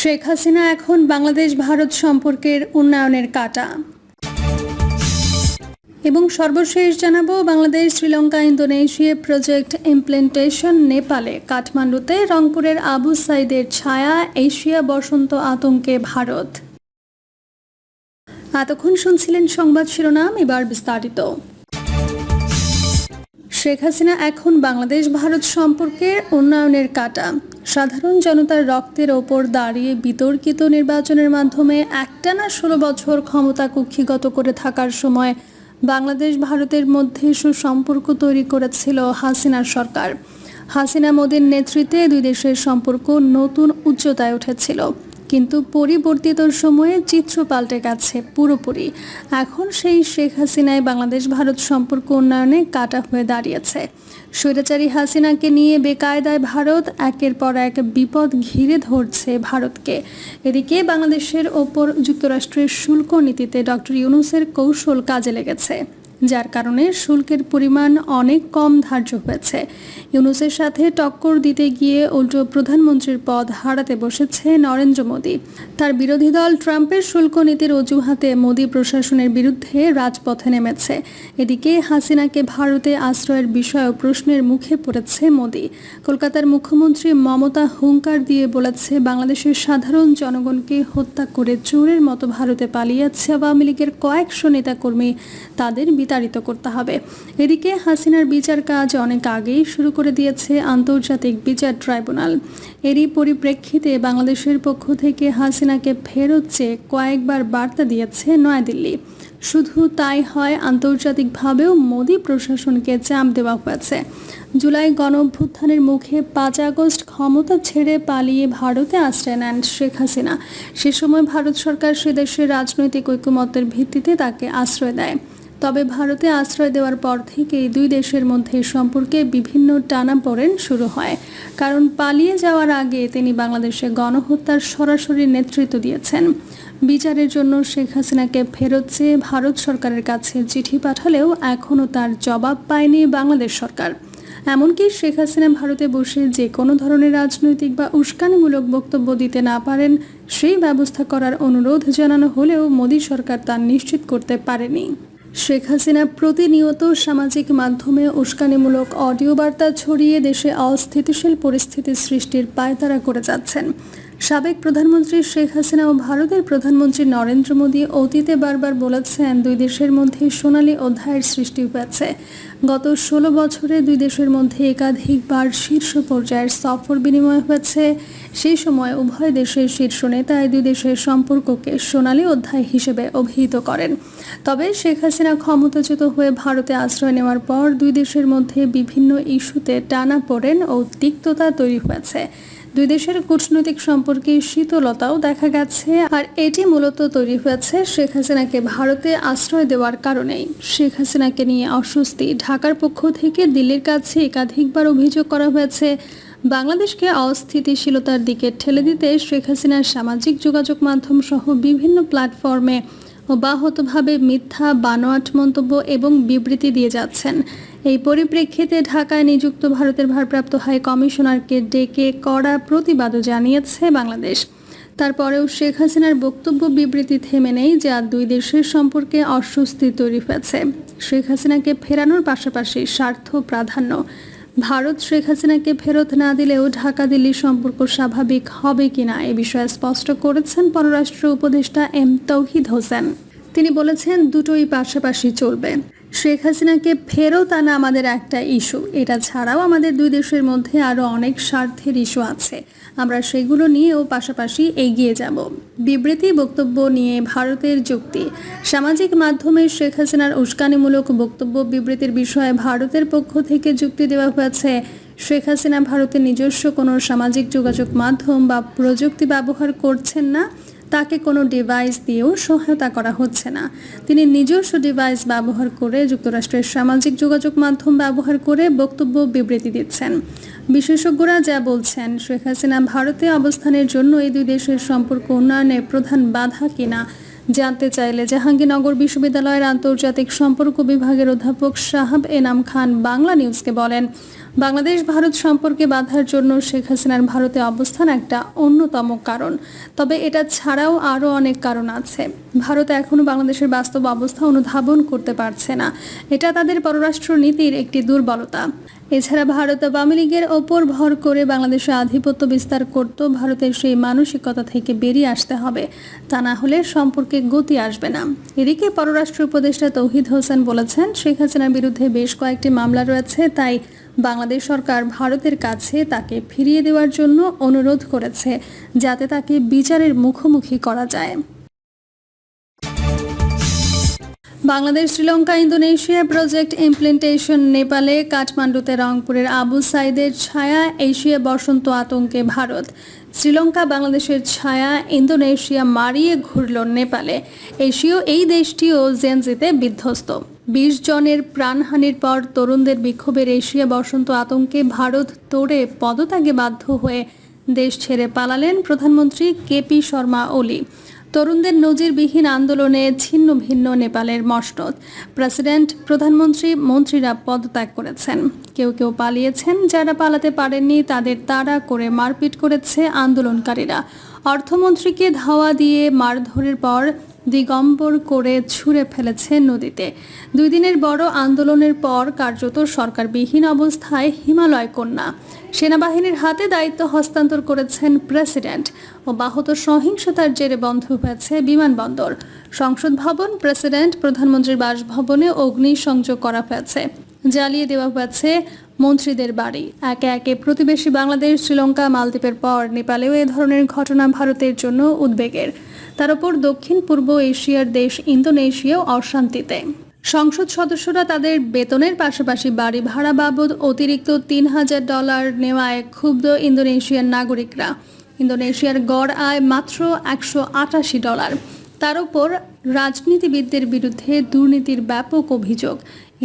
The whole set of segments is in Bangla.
শেখ হাসিনা এখন বাংলাদেশ, ভারত সম্পর্কের উন্নয়নের কাটা। এবং সর্বশেষ জানাব, Bangladesh, Sri Lanka, Indonesia project implementation নেপালে। কাঠমান্ডুতে রংপুরের আবু সাইদের ছায়া, এশিয়া বসন্ত আতঙ্কে ভারত। এতক্ষণ শুনছিলেন সংবাদ শিরোনাম, এবার বিস্তারিত। শেখ হাসিনা এখন বাংলাদেশ, ভারত সম্পর্কের উন্নয়নের কাটা। সাধারণ জনতার রক্তের ওপর দাঁড়িয়ে বিতর্কিত নির্বাচনের মাধ্যমে একটানা ষোলো বছর ক্ষমতা কুক্ষিগত করে থাকার সময় বাংলাদেশ ভারতের মধ্যে সুসম্পর্ক তৈরি করেছিল হাসিনার সরকার। হাসিনা মোদীর নেতৃত্বে দুই দেশের সম্পর্ক নতুন উচ্চতায় উঠেছিল। কিন্তু পরিবর্তিত সময়ে চিত্র পাল্টে গেছে পুরোপুরি। এখন সেই শেখ হাসিনায় বাংলাদেশ ভারত সম্পর্ক উন্নয়নে কাটা হয়ে দাঁড়িয়েছে। স্বৈরাচারী হাসিনাকে নিয়ে বেকায়দায় ভারত একের পর এক বিপদ ঘিরে ধরছে ভারতকে। এদিকে বাংলাদেশের ওপর যুক্তরাষ্ট্রের শুল্ক নীতিতে ডক্টর ইউনুসের কৌশল কাজে লেগেছে। যার কারণে শুল্কের পরিমাণ অনেক কম ধার্য হয়েছে। ইউনুসের সাথে টক্কর দিতে গিয়ে উল্টো প্রধানমন্ত্রীর পদ হারাতে বসেছে নরেন্দ্র মোদী। তার বিরোধী দল ট্রাম্পের শুল্ক নীতির অজুহাতে মোদী প্রশাসনের বিরুদ্ধে রাজপথে নেমেছে। এদিকে হাসিনাকে ভারতে আশ্রয়ের বিষয়েও প্রশ্নের মুখে পড়েছে মোদী। কলকাতার মুখ্যমন্ত্রী মমতা হুঙ্কার দিয়ে বলেছে, বাংলাদেশের সাধারণ জনগণকে হত্যা করে চোরের মতো ভারতে পালিয়েছে আওয়ামী লীগের কয়েকশো নেতাকর্মী। তাদের বিতাড়িত করতে হবে। এদিকে হাসিনার বিচার কাজ অনেক আগেই শুরু করে দিয়েছে আন্তর্জাতিক বিচার ট্রাইব্যুনাল। এরই পরিপ্রেক্ষিতে বাংলাদেশের পক্ষ থেকে হাসিনাকে ফেরত চেয়ে কয়েকবার বার্তা দিয়েছে নয়াদিল্লি। শুধু তাই হয়, আন্তর্জাতিকভাবেও মোদী প্রশাসনকে চাপ দেওয়া হয়েছে। জুলাই গণঅভ্যুত্থানের মুখে পাঁচ আগস্ট ক্ষমতা ছেড়ে পালিয়ে ভারতে আশ্রয় নেন শেখ হাসিনা। সে সময় ভারত সরকার সে দেশের রাজনৈতিক ঐকমত্যের ভিত্তিতে তাকে আশ্রয় দেয়। তবে ভারতে আশ্রয় দেওয়ার পর থেকেই দুই দেশের মধ্যে সম্পর্কে বিভিন্ন টানাপোড়েন শুরু হয়। কারণ পালিয়ে যাওয়ার আগে তিনি বাংলাদেশে গণহত্যার সরাসরি নেতৃত্ব দিয়েছেন। বিচারের জন্য শেখ হাসিনাকে ফেরত চেয়ে ভারত সরকারের কাছে চিঠি পাঠালেও এখনও তার জবাব পায়নি বাংলাদেশ সরকার। এমনকি শেখ হাসিনা ভারতে বসে যে কোনো ধরনের রাজনৈতিক বা উস্কানিমূলক বক্তব্য দিতে না পারেন, সেই ব্যবস্থা করার অনুরোধ জানানো হলেও মোদী সরকার তা নিশ্চিত করতে পারেনি। শেখ হাসিনা প্রতিনিয়ত সামাজিক মাধ্যমে উস্কানিমূলক অডিও বার্তা ছড়িয়ে দেশে অস্থিতিশীল পরিস্থিতি সৃষ্টির পায়তারা করে যাচ্ছেন। সাবেক প্রধানমন্ত্রী শেখ হাসিনা ও ভারতের প্রধানমন্ত্রী নরেন্দ্র মোদী অতীতে বারবার বলেছেন দুই দেশের মধ্যে সোনালী অধ্যায়ের সৃষ্টি হয়েছে। গত ষোলো বছরে দুই দেশের মধ্যে একাধিকবার শীর্ষ পর্যায়ের সফর বিনিময় হয়েছে। সেই সময় উভয় দেশের শীর্ষ নেতায় দুই দেশের সম্পর্ককে সোনালী অধ্যায় হিসেবে অভিহিত করেন। তবে শেখ হাসিনা ক্ষমতাচ্যুত হয়ে ভারতে আশ্রয় নেওয়ার পর দুই দেশের মধ্যে বিভিন্ন ইস্যুতে টানা পড়েন ও তিক্ততা তৈরি হয়েছে। দুই দেশের কূটনৈতিক সম্পর্কে শীতলতাও দেখা গেছে, আর এটি মূলত তৈরি হয়েছে শেখ হাসিনাকে ভারতে আশ্রয় দেওয়ার কারণেই। শেখ হাসিনাকে নিয়ে অস্বস্তি, ঢাকার পক্ষ থেকে দিল্লির কাছে একাধিকবার অভিযোগ করা হয়েছে, বাংলাদেশকে অস্থিতিশীলতার দিকে ঠেলে দিতে শেখ হাসিনার সামাজিক যোগাযোগ মাধ্যম সহ বিভিন্ন প্ল্যাটফর্মে অব্যাহতভাবে মিথ্যা, বানোয়াট মন্তব্য এবং বিবৃতি দিয়ে যাচ্ছেন। এই পরিপ্রেক্ষিতে ঢাকায় নিযুক্ত ভারতের ভারপ্রাপ্ত হাই কমিশনারকে ডেকে কড়া প্রতিবাদও জানিয়েছে বাংলাদেশ। তারপরেও শেখ হাসিনার বক্তব্য বিবৃতি থেমে নেই, যা দুই দেশের সম্পর্কে অস্বস্তি তৈরি হয়েছে। শেখ হাসিনাকে ফেরানোর পাশাপাশি স্বার্থ প্রাধান্য। ভারত শেখ হাসিনাকে ফেরত না দিলেও ঢাকা দিল্লি সম্পর্ক স্বাভাবিক হবে কিনা এ বিষয়ে স্পষ্ট করেছেন পররাষ্ট্র উপদেষ্টা এম তৌহিদ হোসেন। তিনি বলেছেন, দুটোই পাশাপাশি চলবে। শেখ হাসিনাকে ফেরত আনা আমাদের একটা ইস্যু। এটা ছাড়াও আমাদের দুই দেশের মধ্যে আরও অনেক স্বার্থের ইস্যু আছে। আমরা সেগুলো নিয়েও পাশাপাশি এগিয়ে যাব। বিবৃতি, বক্তব্য নিয়ে ভারতের যুক্তি। সামাজিক মাধ্যমে শেখ হাসিনার উস্কানিমূলক বক্তব্য বিবৃতির বিষয়ে ভারতের পক্ষ থেকে যুক্তি দেওয়া হয়েছে। শেখ হাসিনা ভারতের নিজস্ব কোনো সামাজিক যোগাযোগ মাধ্যম বা প্রযুক্তি ব্যবহার করছেন না। তাকে কোনো ডিভাইস দিয়েও সহায়তা করা হচ্ছে না। তিনি নিজস্ব ডিভাইস ব্যবহার করে যুক্তরাষ্ট্রের সামাজিক যোগাযোগ মাধ্যম ব্যবহার করে বক্তব্য, বিবৃতি দিচ্ছেন। বিশেষজ্ঞরা যা বলছেন, শেখ হাসিনা ভারতে অবস্থানের জন্য এই দুই দেশের সম্পর্ক উন্নয়নে প্রধান বাধা কিনা জানতে চাইলে জাহাঙ্গীরনগর বিশ্ববিদ্যালয়ের আন্তর্জাতিক সম্পর্ক বিভাগের অধ্যাপক শাহাব এনাম খান বাংলা নিউজকে বলেন, বাংলাদেশ ভারত সম্পর্কে বাধার জন্য শেখ হাসিনার ভারতে অবস্থান একটা অন্যতম কারণ। তবে এটা ছাড়াও আরও অনেক কারণ আছে। ভারত এখনও বাংলাদেশের বাস্তব অবস্থা অনুধাবন করতে পারছে না। এটা তাদের পররাষ্ট্র নীতির একটি দুর্বলতা। এছাড়া ভারত আওয়ামী লীগের ওপর ভর করে বাংলাদেশে আধিপত্য বিস্তার করত ভারতের সেই মানসিকতা থেকে বেরিয়ে আসতে হবে। তা না হলে সম্পর্কে গতি আসবে না। এদিকে পররাষ্ট্র উপদেষ্টা তৌহিদ হোসেন বলেছেন, শেখ হাসিনার বিরুদ্ধে বেশ কয়েকটি মামলা রয়েছে, তাই বাংলাদেশ সরকার ভারতের কাছে তাকে ফিরিয়ে দেওয়ার জন্য অনুরোধ করেছে, যাতে তাকে বিচারের মুখোমুখি করা যায়। Bangladesh, Sri Lanka, Indonesia project implementation নেপালে কাঠমান্ডুতে রংপুরের আবু সাইদের ছায়া, এশিয়া বসন্ত আতঙ্কে ভারত। শ্রীলঙ্কা, বাংলাদেশের ছায়া, ইন্দোনেশিয়া মারিয়ে ঘুরল নেপালে। এশীয় এই দেশটিও জেনজিতে বিধ্বস্ত। বিশ জনের প্রাণহানির পর তরুণদের বিক্ষোভের এশিয়া বসন্ত আতঙ্কে ভারত তোড়ে পদত্যাগে বাধ্য হয়ে দেশ ছেড়ে পালালেন প্রধানমন্ত্রী কেপি শর্মা ওলি। তরুণদের নজিরবিহীন আন্দোলনে ছিন্ন ভিন্ন নেপালের মসনদ। প্রেসিডেন্ট, প্রধানমন্ত্রী মন্ত্রীরা পদত্যাগ করেছেন। কেউ কেউ পালিয়েছেন, যারা পালাতে পারেননি, তাদের তাড়া করে মারপিট করেছে আন্দোলনকারীরা। অর্থমন্ত্রীকে ধাওয়া দিয়ে মারধরের পর দিগম্বর করে ছুঁড়ে ফেলেছে নদীতে। দুই দিনের বড় আন্দোলনের পর কার্যত সরকারবিহীন অবস্থায় হিমালয় কন্যা। সেনাবাহিনীর হাতে দায়িত্ব হস্তান্তর করেছেন প্রেসিডেন্ট ও বাহত সহিংসতার জেরে বন্ধ হয়েছে বিমানবন্দর। সংসদ ভবন, প্রেসিডেন্ট, প্রধানমন্ত্রীর বাসভবনে অগ্নি সংযোগ করা হয়েছে। জ্বালিয়ে দেওয়া হয়েছে মন্ত্রীদের বাড়ি। একে একে প্রতিবেশী বাংলাদেশ, শ্রীলঙ্কা, মালদ্বীপের পর নেপালেও এ ধরনের ঘটনা ভারতের জন্য উদ্বেগের। তার উপর দক্ষিণ, পূর্ব এশিয়ার দেশ ইন্দোনেশিয়াও অশান্তিতে। সংসদ সদস্যরা তাদের বেতনের পাশাপাশি বাড়ি ভাড়া বাবদ অতিরিক্ত তিন হাজার ডলার নেওয়ায় ক্ষুব্ধ ইন্দোনেশিয়ার নাগরিকরা। ইন্দোনেশিয়ার গড় আয় মাত্র একশো আটাশি ডলার। তার উপর রাজনীতিবিদদের বিরুদ্ধে দুর্নীতির ব্যাপক অভিযোগ।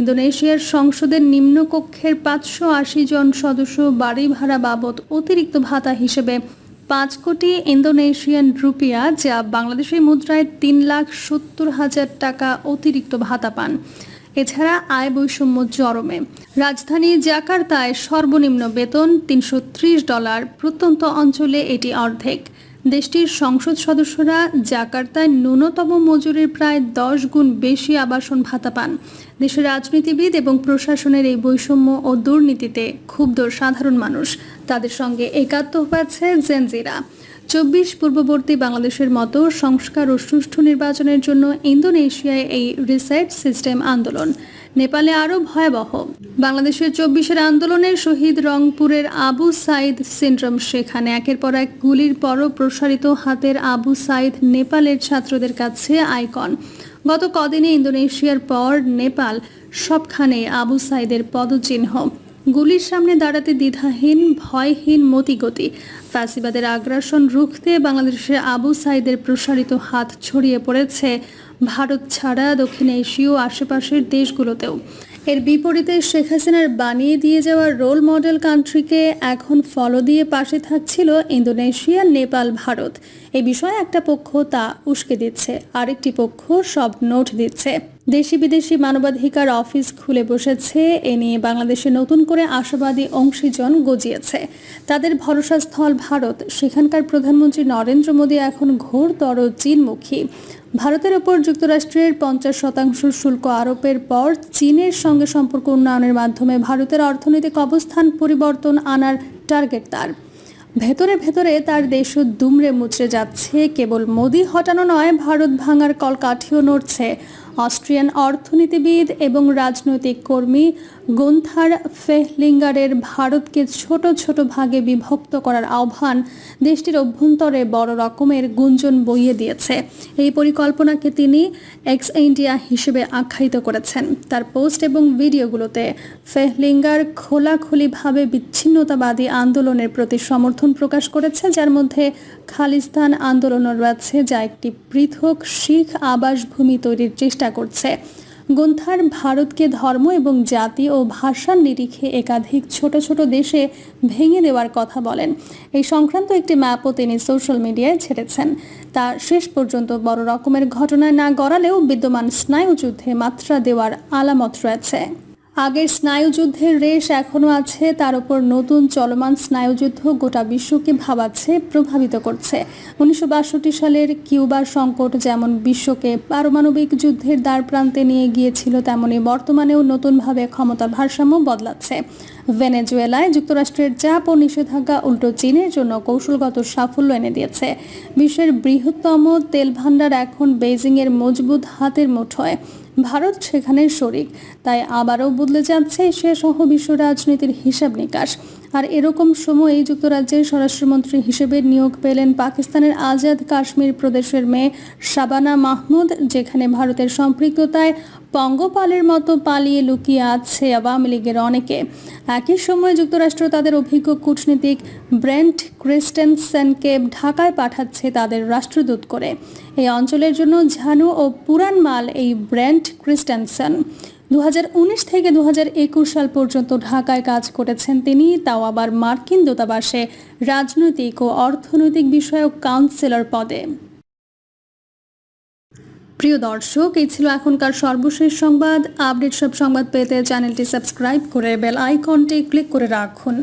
ইন্দোনেশিয়ার সংসদের নিম্নকক্ষের পাঁচশো আশি জন সদস্য বাড়ি ভাড়া বাবদ অতিরিক্ত ভাতা হিসেবে পাঁচ কোটি ইন্দোনেশিয়ান রুপিয়া, যা বাংলাদেশি মুদ্রায় তিন লাখ সত্তর হাজার টাকা অতিরিক্ত ভাতা পান। এছাড়া আয় বৈষম্য চরমে। রাজধানী জাকার্তায় সর্বনিম্ন বেতন তিনশো ত্রিশ ডলার, প্রত্যন্ত অঞ্চলে এটি অর্ধেক। দেশটির সংসদ সদস্যরা জাকার্তায় ন্যূনতম মজুরির প্রায় দশ গুণ বেশি আবাসন ভাতা পান। দেশের রাজনীতিবিদ এবং প্রশাসনের এই বৈষম্য ও দুর্নীতিতে ক্ষুব্ধ সাধারণ মানুষ। তাদের সঙ্গে একাত্ম হয়েছে জেনজিরা। চব্বিশ পূর্ববর্তী বাংলাদেশের মতো সংস্কার ও সুষ্ঠু নির্বাচনের জন্য ইন্দোনেশিয়ায় এই রিসেট সিস্টেম আন্দোলন। নেপালে আরও ভয়াবহ। বাংলাদেশের চব্বিশের আন্দোলনের শহীদ রংপুরের আবু সাইদ সিন্ড্রোম, সেখানে একের পর এক গুলির পরও প্রসারিত হাতের আবু সাইদ নেপালের ছাত্রদের কাছে আইকন। গত কদিনে ইন্দোনেশিয়ার পর নেপাল সবখানে আবু সাইদের পদচিহ্ন। গুলির সামনে দাঁড়াতে দ্বিধাহীন, ভয়হীন মতিগতি। ফ্যাসিবাদের আগ্রাসন রুখতে বাংলাদেশের আবু সাইদের প্রসারিত হাত ছড়িয়ে পড়েছে ভারত ছাড়া দক্ষিণ এশীয় আশেপাশের দেশগুলোতেও। এর বিপরীতে শেখ হাসিনার বানিয়ে দিয়ে যাওয়া রোল মডেল কান্ট্রিকে এখন ফলো দিয়ে পাশে থাকছিল ইন্দোনেশিয়া, নেপাল, ভারত। এই বিষয়ে একটা পক্ষ তা উস্কে দিচ্ছে, আরেকটি পক্ষ সব নোট দিচ্ছে। দেশি বিদেশি মানবাধিকার অফিস খুলে বসেছে। এ নিয়ে বাংলাদেশে নতুন করে আশাবাদী অংশীজন গজিয়েছে। তাদের ভরসাস্থল ভারত। সেখানকার প্রধানমন্ত্রী নরেন্দ্র মোদী এখন ঘোরতর চীনমুখী। ভারতের ওপর যুক্তরাষ্ট্রের পঞ্চাশ শতাংশ শুল্ক আরোপের পর চীনের সঙ্গে সম্পর্ক উন্নয়নের মাধ্যমে ভারতের অর্থনৈতিক অবস্থান পরিবর্তন আনার টার্গেট তার। ভেতরে ভেতরে তার দেশও দুমড়ে মুচড়ে যাচ্ছে। কেবল মোদি হটানো নয়, ভারত ভাঙার কলকাঠিও নড়ছে। অস্ট্রিয়ান অর্থনীতিবিদ এবং রাজনৈতিক কর্মী গুন্থার ফেহলিঙ্গারের ভারতকে ছোট ছোট ভাগে বিভক্ত করার আহ্বান দেশটির অভ্যন্তরে বড় রকমের গুঞ্জন বইয়ে দিয়েছে। এই পরিকল্পনাকে তিনি এক্স ইন্ডিয়া হিসেবে আখ্যায়িত করেছেন। তার পোস্ট এবং ভিডিওগুলোতে ফেহলিঙ্গার খোলাখুলিভাবে বিচ্ছিন্নতাবাদী আন্দোলনের প্রতি সমর্থন প্রকাশ করেছে, যার মধ্যে খালিস্তান আন্দোলনও রয়েছে, যা একটি পৃথক শিখ আবাসভূমি তৈরির চেষ্টা করছে। গুন্থার ভারতকে ধর্ম এবং জাতি ও ভাষার নিরিখে একাধিক ছোট ছোট দেশে ভেঙে দেওয়ার কথা বলেন। এই সংক্রান্ত একটি ম্যাপও তিনি সোশ্যাল মিডিয়ায় ছেড়েছেন। তা শেষ পর্যন্ত বড় রকমের ঘটনা না গড়ালেও বিদ্যমান স্নায়ু যুদ্ধে মাত্রা দেওয়ার আলামত রয়েছে। আগের স্নায়ুযুদ্ধের রেশ এখনও আছে, তার উপর নতুন চলমান স্নায়ুযুদ্ধ গোটা বিশ্বকে ভাবাচ্ছে, প্রভাবিত করছে। উনিশশো বাষট্টি সালের কিউবার সংকট যেমন বিশ্বকে পারমাণবিক যুদ্ধের দ্বার প্রান্তে নিয়ে গিয়েছিল, তেমনি বর্তমানেও নতুনভাবে ক্ষমতার ভারসাম্য বদলাচ্ছে। ভেনেজুয়েলায় যুক্তরাষ্ট্রের চাপ ও নিষেধাজ্ঞা উল্টো চীনের জন্য কৌশলগত সাফল্য এনে দিয়েছে। বিশ্বের বৃহত্তম তেল ভাণ্ডার এখন বেইজিংয়ের মজবুত হাতের মুঠোয়। ভারত সেখানে শরিক। তাই আবারও বদলে যাচ্ছে সে সহ বিশ্ব রাজনীতির হিসাব নিকাশ। আর এরকম সময়েই যুক্তরাজ্যের স্বরাষ্ট্রমন্ত্রী হিসেবে নিয়োগ পেলেন পাকিস্তানের আজাদ কাশ্মীর প্রদেশের মেয়ে শাবানা মাহমুদ, যেখানে ভারতের সম্পৃক্ততায় পঙ্গপালের মতো পালিয়ে লুকিয়ে আছে আওয়ামী লীগের অনেকে। একই সময়ে যুক্তরাষ্ট্র তাদের অভিজ্ঞ কূটনীতিক ব্রেন্ট ক্রিস্টেনসেনকে ঢাকায় পাঠাচ্ছে তাদের রাষ্ট্রদূত করে। এই অঞ্চলের জন্য ঝানু ও পুরান মাল এই ব্রেন্ট ক্রিস্টেনসেন। দু হাজার উনিশ থেকে দু হাজার একুশ সাল পর্যন্ত ঢাকায় কাজ করেছেন তিনি। তাও আবার মার্কিন দূতাবাসে রাজনৈতিক ও অর্থনৈতিক বিষয়ক কাউন্সিলর পদে। প্রিয় দর্শক, এই ছিল এখনকার সর্বশেষ সংবাদ। আপডেট সব সংবাদ পেতে চ্যানেলটি সাবস্ক্রাইব করে বেল আইকনটি ক্লিক করে রাখুন।